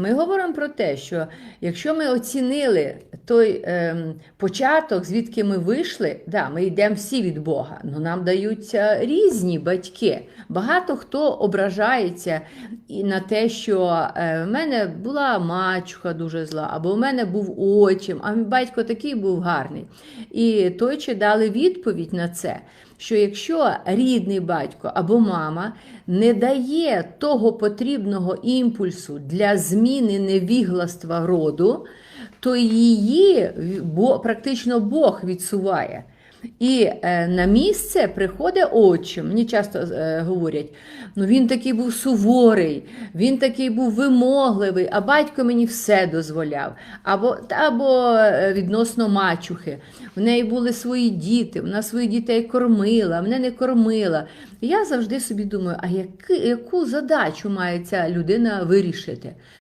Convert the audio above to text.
ми говоримо про те, що якщо ми оцінили той ем, початок, звідки ми вийшли, да, ми йдемо всі від Бога, але нам даються різні батьки. Багато хто ображається і на те, що е, в мене була мачуха дуже зла, або в мене був отчим, а мій батько такий був гарний. І той чи дали відповідь на це. Що якщо рідний батько або мама не дає того потрібного імпульсу для зміни невігластва роду, то її практично Бог відсуває. І е, на місце приходить отчим. Мені часто е, говорять: ну він такий був суворий, він такий був вимогливий, а батько мені все дозволяв. Або, або е, відносно мачухи. В неї були свої діти, вона своїх дітей кормила, мене не кормила. І я завжди собі думаю, а яки, яку задачу має ця людина вирішити?